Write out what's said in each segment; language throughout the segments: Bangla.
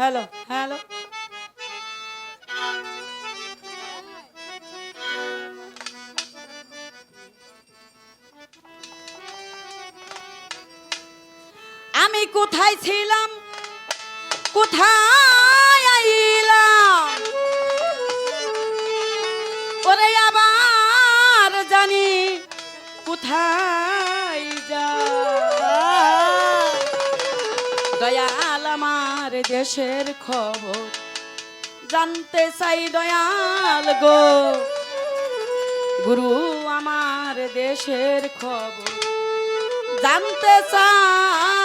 হ্যালো হ্যালো আমি কোথায় ছিলাম? কোথায়? দেশের খবর। জানতে চাই দয়াল গো। গুরু আমার দেশের খবর। জানতে চাই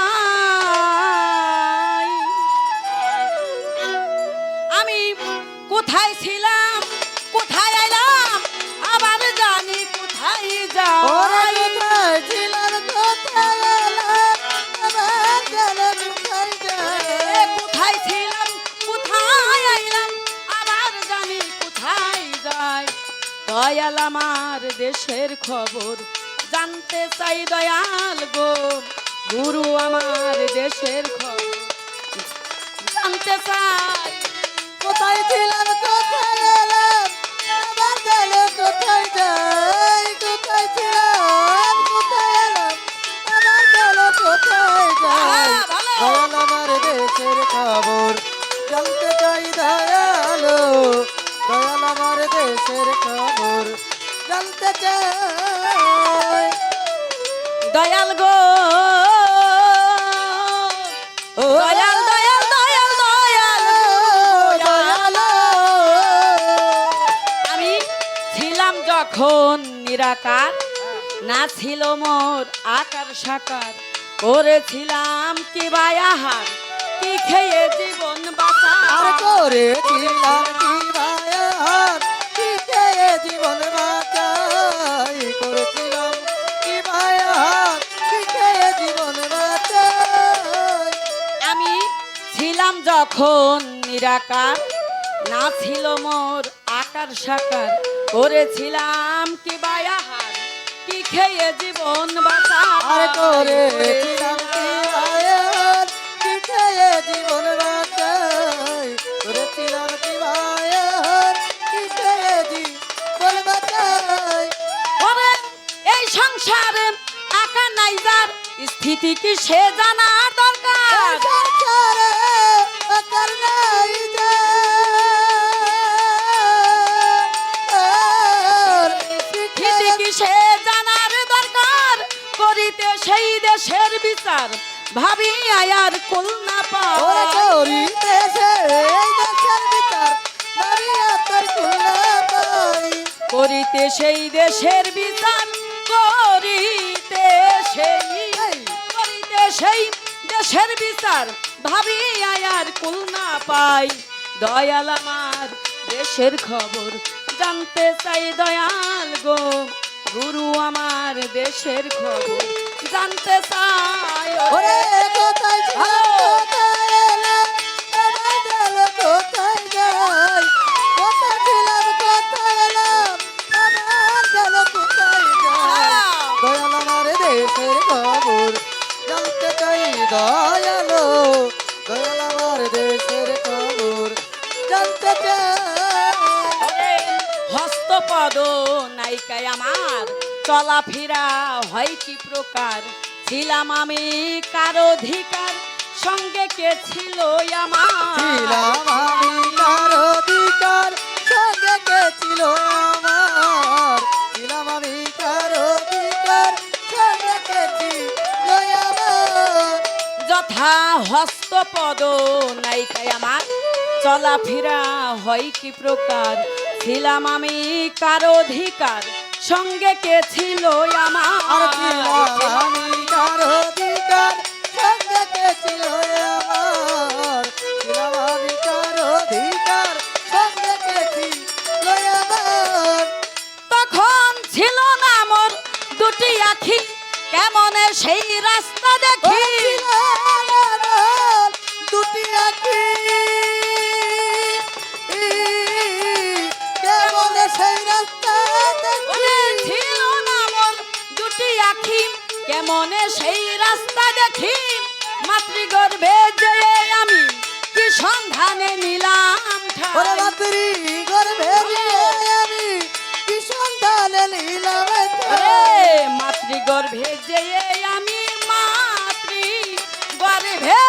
দয়াল আমার দেশের খবর জানতে চাই দয়াল গো গুরু আমার দেশের খবর জানতে চাই কোথায় ছিলাম, কোথায় এলাম, আবার কোথায় যাই? কোথায় ছিলাম, কোথায় এলাম, আবার গেলাম কোথায় যাই? দয়াল আমার দেশের খবর দেশের খবর জানতে চাই। দয়াল গো। দয়াল দয়াল দয়াল দয়াল দয়াল। আমি ছিলাম যখন নিরাকার না ছিল মোর আকার সাকার। করেছিলাম কি বায়াহার কি খেয়ে জীবন আর বাঁচা করেছিলাম কি খেয়ে জীবন বাঁচাই করেছিলাম। কি ভায়ার কি জীবন বাঁচাই। আমি ছিলাম যখন নিরাকার না ছিল মোর আকার সাকার। করেছিলাম কি বায়াহার কি খেয়ে জীবন বাঁচা করেছিলাম সংসারে আকার নাই যার স্থিতি কি সে জানা দরকার। স্থিতি কি সে জানার দরকার করিতে সেই দেশের বিচার ভাবি আয়ার কুল না দেশের বিচার, মারিয়া তার কুলা পাই। করিতে সেই দেশের বিচার করিতে সেই করিতে সেই দেশের বিচার ভাবি আয়ার কুল না পাই। দয়াল আমার দেশের খবর জানতে চাই দয়াল গো। গুরু আমার দেশের খবর জানতে চাই। ওরে কোথায় হস্তপদ নায়িকায় আমার। চলাফেরা হয় কি প্রকার? ছিলাম আমি কার অধিকার? সঙ্গে কে ছিল আমার? ছিলাম আমি কার অধিকার? সঙ্গে কে ছিল আমার? ছিলাম আমি কার অধিকার? সঙ্গে কে ছিল আমার? যথা হস্তপদ নায়িকায় আমার। চলাফেরা হয় কি প্রকার? ছিলাম আমি কার অধিকার? সঙ্গে কে ছিল আমার? কেমনে সেই রাস্তা দেখি। মাতৃগর্ভে যে আমি কি সন্ধানে নিলাম ওরে ঠাই। মাতৃ গর্ভে দিয়ে আমি কি সন্তানে নিলাম মাতৃগর্ভে যে আমি মাতৃ গর্ভে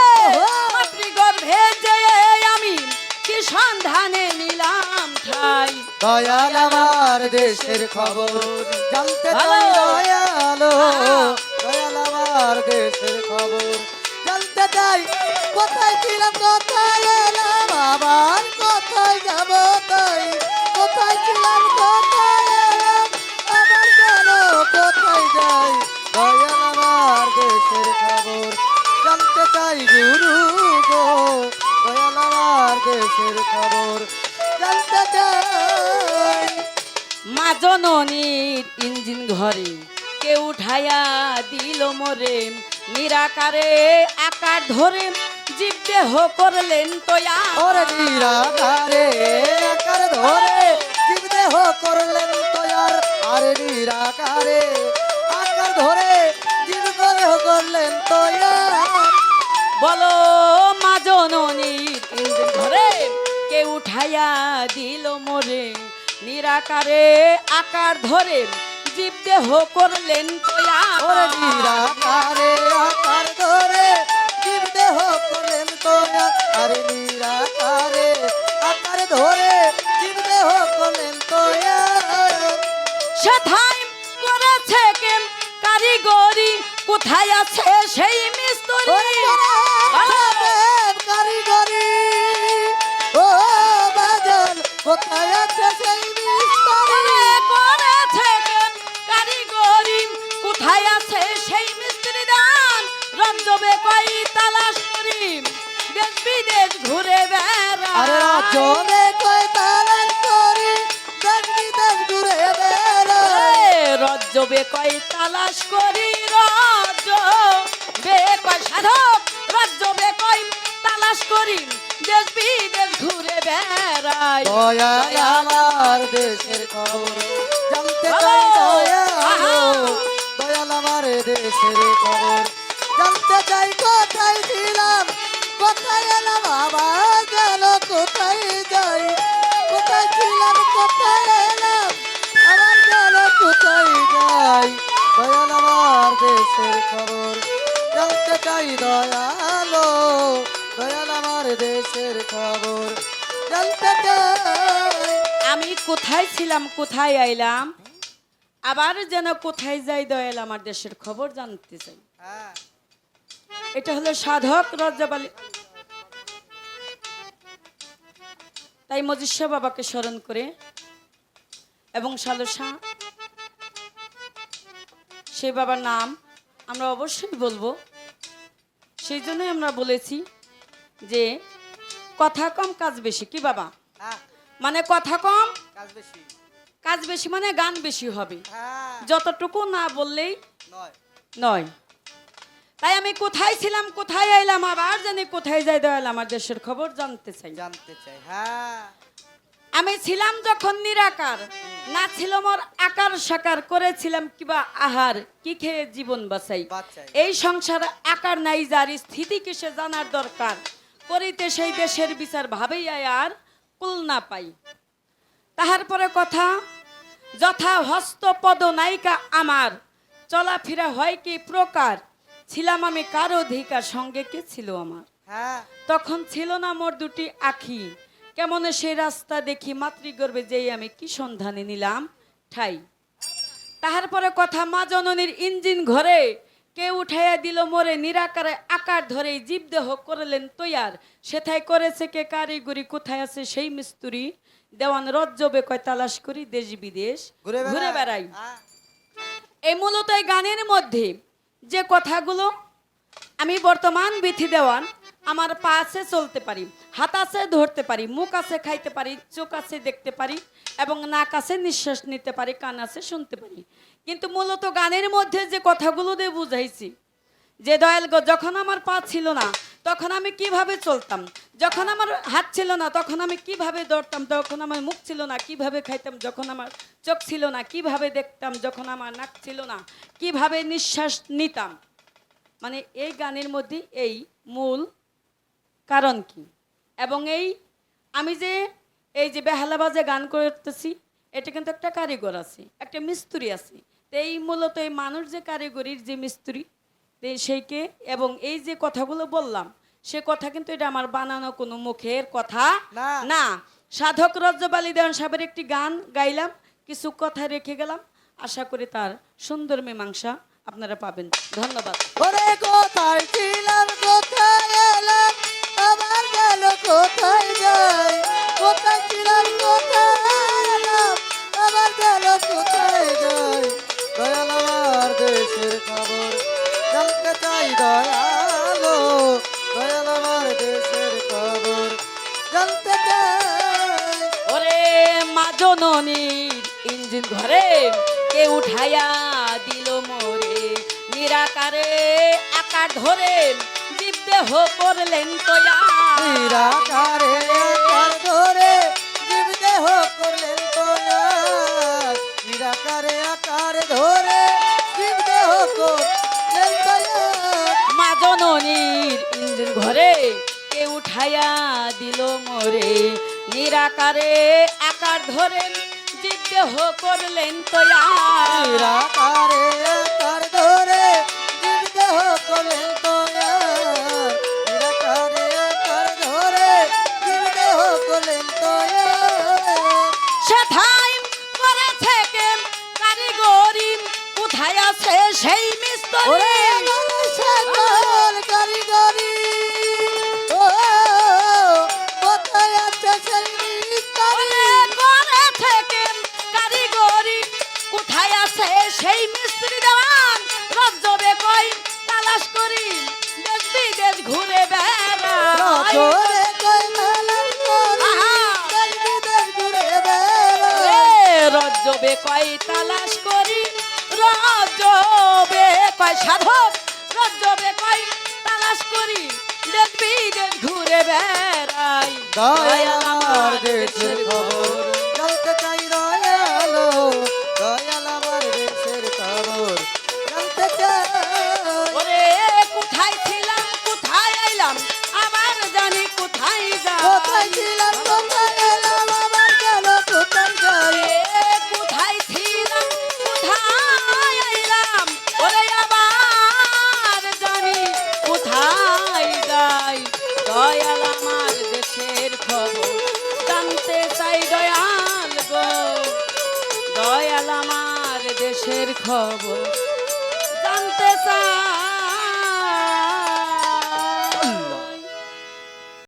মাতৃগর্ভে যে আমি কি সন্ধানে নিলাম ঠাই। দয়াল আমার দেশের খবর জানতে। দয়ালো। আমার দেশের খবর। জানতে চাই, কোথায় ছিলাম, কোথায় এলাম, আবার কোথায় যাব তাই? কোথায় ছিলাম, কোথায় এলাম, আবার কেন কোথায় যাই? দয়াল আমার দেশের খবর। জানতে চাই, গুরু গো, দয়াল আমার দেশের খবর। জানতে চাই। মা জননীর ইঞ্জিন ঘরে কে উঠাইয়া দিল মোরে। নিরাকারে আকার ধরে জীব দেহ করলেন তোয়া। ওরে নিরাকারে আকার ধরে জীব দেহ করলেন তৈয়ার আরে নিরাকারে আকার ধরে জীব দেহ করলেন তৈয়ার বলো মা জননীর ইঞ্জিন ঘরে কে উঠাইয়া দিল মোরে। নিরাকারে আকার ধরে জীব দেহ করলেন তোয়া নিরাকারে আকার ধরে জীব দেহ করলেন তৈয়ার আরে নিরাকারে আকার ধরে। জীব দেহ করলেন তৈয়ার সেথায় করেছে কে কারিগরি কোথায় আছে সেই তালাশ করি রজ্জ বে কয় সাধক রজ্জবে কই তালাশ করি দেশ বিদেশ ঘুরে বেড়াই। দয়াল আমার দেশের খবর জানতে চাই দয়াল দয়াল আমার দেশের খবর জানতে চাই কোথায় ছিলাম কোথায় এলাম আবার গেল কোথায় দেশের খবর জানতে চাই দয়ালো দয়াল আমার দেশের খবর। জানতে চাই। আমি কোথায় ছিলাম কোথায় আইলাম? আবার যেন কোথায় যাই দয়াল আমার দেশের খবর জানতে চাই। এটা হলো সাধক রজ্জাবালি তাই মজিষ্যা বাবাকে স্মরণ করে এবং সালসা সেই বাবার নাম আমরা অবশ্যই বলব সেই জন্যই আমরা বলেছি যে কথা কম কাজ বেশি। কি বাবা? হ্যাঁ। মানে কথা কম কাজ বেশি। কাজ বেশি মানে গান বেশি হবে। হ্যাঁ। যতটুকু না বললেই নয়। নয়। তাই আমি কোথায় ছিলাম কোথায় আইলাম আবার জানি কোথায় যাই দয়াল আমার দেশের খবর জানতে চাই। জানতে চাই হ্যাঁ। আমি ছিলাম যখন নিরাকার না ছিল মোর আকার সাকার করেছিলাম কিবা আহার কি খেয়ে জীবন বাঁচাই। এই সংসার আকার নাই যার স্থিতি কিসে জানার দরকার। করিতে সেই দেশের বিচার ভাবেই আয় আর কুল না পাই। তাহার পরে কথা যথা হস্ত পদ নায়িকা আমার চলাফেরা হয় কি প্রকার? ছিলাম আমি কার অধিকার সঙ্গে কে ছিল আমার? হ্যাঁ। তখন ছিল না মোর দুটি আখি কেমন সেই রাস্তা দেখি মাতৃগর্ভে যেই আমি কি সন্ধানে নিলাম? ঠাই। তাহার পরে কথা মা জননীর ইঞ্জিন ঘরে কে উঠাইয়া দিল মোরে? নিরাকারে আকার ধরে জীবদেহ করলেন তৈয়ার। সেথায় করেছে কে? কারিগরি কোথায় আছে সেই মিস্তুরি? দেওয়ান রজ্জবে কয় তালাশ করি দেশ বিদেশ ঘুরে বেড়াই। এই মূলত এই গানের মধ্যে যে কথাগুলো আমি বর্তমান বিথি দেওয়ান আমার পা আছে চলতে পারি, হাত আছে ধরতে পারি, মুখ আছে খাইতে পারি, চোখ আছে দেখতে পারি, এবং নাক আছে নিঃশ্বাস নিতে পারি, কান আছে শুনতে পারি। কিন্তু মূলত গানের মধ্যে যে কথাগুলো দিয়ে বুঝাইছি, যে দয়াল যখন আমার পা ছিল না, তখন আমি কীভাবে চলতাম? যখন আমার হাত ছিল না, তখন আমি কীভাবে দৌড়তাম? যখন আমার মুখ ছিল না, কীভাবে খাইতাম? যখন আমার চোখ ছিল না, কীভাবে দেখতাম? যখন আমার নাক ছিল না, কীভাবে নিঃশ্বাস নিতাম? মানে এই গানের মধ্যে এই মূল কারণ কি? এবং এই আমি যে এই যে বেহালা বাজে গান করতেছি এটা কিন্তু একটা কারিগর আছে একটা মিস্ত্রি আছে। তো এই মূলত এই মানুষ যে কারিগরির যে মিস্ত্রি সেইকে এবং এই যে কথাগুলো বললাম সে কথা কিন্তু এটা আমার বানানো কোনো মুখের কথা না। সাধক রজ্জবালী দেওয়ান সাহেবের একটি গান গাইলাম কিছু কথা রেখে গেলাম। আশা করি তার সুন্দর মীমাংসা আপনারা পাবেন। ধন্যবাদ। কোথায় যাই? কোথায় ছিলাম, কোথায় আবার গেল কোথায় যাই? দয়াল আমার দেশের আমার ইঞ্জিন ঘরে কে উঠাইয়া দিল মোরে, নিরাকারে আকার ধরে দেহ করলেন তোয়া নিরাকারে আকার ধরে জীব দেহ করলেন তয়ার নিরাকারে আকার ধরে জীব দেহ করলেন তয়ার মা জননীর ঘরে কে উঠাইয়া দিল মোরে। নিরাকারে আকার ধরে জীব দেহ করলেন তোয়া সেই মিস্ত্রি দেওয়ান রজ্জবে কই তালাশ করি দেশ বিদেশ ঘুরে বেড়াই। রাজরে কই মেলার করি আহা। দেশ বিদেশ ঘুরে বেড়াই। রে রজ্জবে কই তালাশ করি রজ্জবে কই সাধক রজ্জবে কই তালাশ করি দেশ বিদেশ ঘুরে বেড়াই। দয়াল আমার দেশের খবর।